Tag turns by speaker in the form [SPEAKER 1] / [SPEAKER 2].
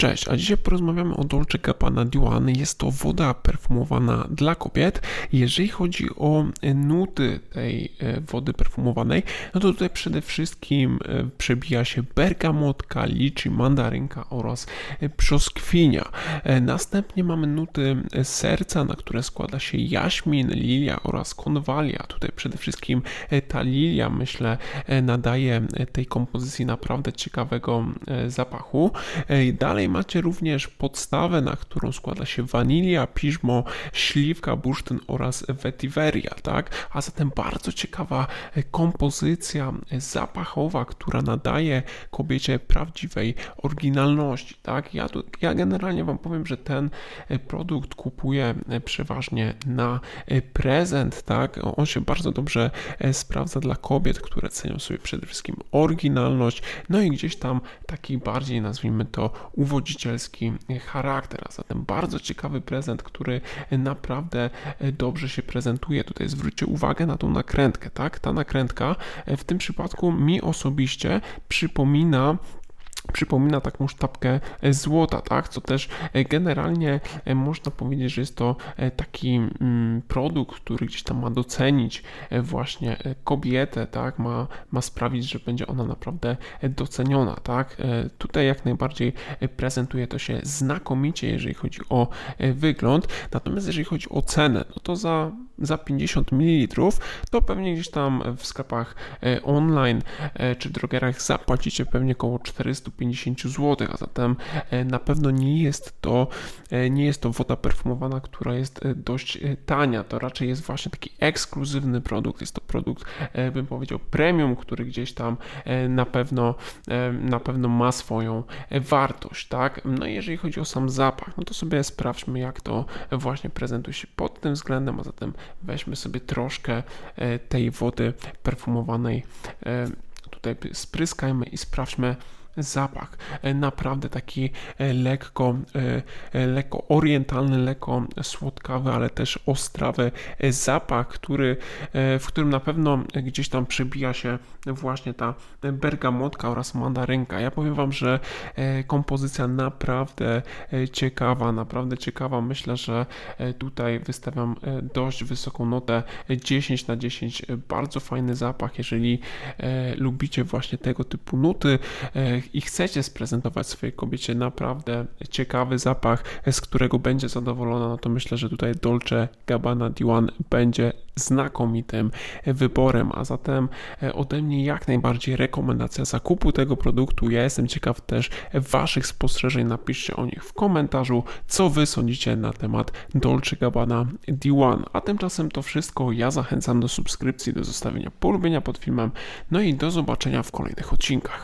[SPEAKER 1] Cześć, a dzisiaj porozmawiamy o Dolce Gabbana Duane. Jest to woda perfumowana dla kobiet. Jeżeli chodzi o nuty tej e, wody perfumowanej, no to tutaj przede wszystkim e, przebija się bergamotka, liczy, mandarynka oraz e, brzoskwinia. Następnie mamy nuty serca, na które składa się jaśmin, lilia oraz konwalia. Tutaj przede wszystkim ta lilia, myślę, nadaje tej kompozycji naprawdę ciekawego zapachu. Dalej macie również podstawę, na którą składa się wanilia, piżmo, śliwka, bursztyn oraz vetiveria, tak? A zatem bardzo ciekawa e, kompozycja e, zapachowa, która nadaje kobiecie prawdziwej oryginalności, tak? Ja, tu, ja generalnie Wam powiem, że ten e, produkt kupuję przeważnie na prezent, tak? On się bardzo dobrze sprawdza dla kobiet, które cenią sobie przede wszystkim oryginalność, no i gdzieś tam taki bardziej, nazwijmy to, uwodzicielski charakter. A zatem bardzo ciekawy prezent, który naprawdę dobrze się prezentuje. Tutaj zwróćcie uwagę na tą nakrętkę, tak? Ta nakrętka w tym przypadku mi osobiście przypomina przypomina taką sztabkę e, złota, tak? Co też e, generalnie e, można powiedzieć, że jest to taki mm, produkt, który gdzieś tam ma docenić właśnie kobietę, tak? Ma, ma sprawić, że będzie ona naprawdę doceniona, tak? Tutaj jak najbardziej prezentuje to się znakomicie, jeżeli chodzi o wygląd. Natomiast jeżeli chodzi o cenę, no to za, za 50 ml to pewnie gdzieś tam w sklepach e, online e, czy drogerach zapłacicie pewnie około 450 zł, a zatem e, na pewno nie jest to nie jest to woda perfumowana, która jest dość tania. To raczej jest właśnie taki ekskluzywny produkt. Jest to produkt, bym powiedział, premium, który gdzieś tam na pewno na pewno ma swoją wartość, tak? No i jeżeli chodzi o sam zapach, no to sobie sprawdźmy, jak to właśnie prezentuje się pod tym względem, a zatem weźmy sobie troszkę e, tej wody perfumowanej, e, tutaj spryskajmy i sprawdźmy zapach. E, Naprawdę taki e, lekko, e, lekko orientalny, lekko słodkawy, ale też ostrawy zapach, który, w którym na pewno gdzieś tam przebija się właśnie ta bergamotka oraz mandarynka. Ja powiem Wam, że kompozycja naprawdę ciekawa, naprawdę ciekawa. Myślę, że tutaj wystawiam dość wysoką notę 10 na 10. E, Bardzo fajny zapach. Jeżeli lubicie właśnie tego typu nuty i chcecie sprezentować swojej kobiecie naprawdę ciekawy zapach, z którego będzie zadowolona, no to myślę, że tutaj Dolce Gabbana Diwan będzie znakomitym wyborem, a zatem e, ode mnie jak najbardziej rekomendacja zakupu tego produktu. Ja jestem ciekaw też Waszych spostrzeżeń, napiszcie o nich w komentarzu, co Wy sądzicie na temat Dolce Gabbana D1. A tymczasem to wszystko, ja zachęcam do subskrypcji, do zostawienia polubienia pod filmem, no i do zobaczenia w kolejnych odcinkach.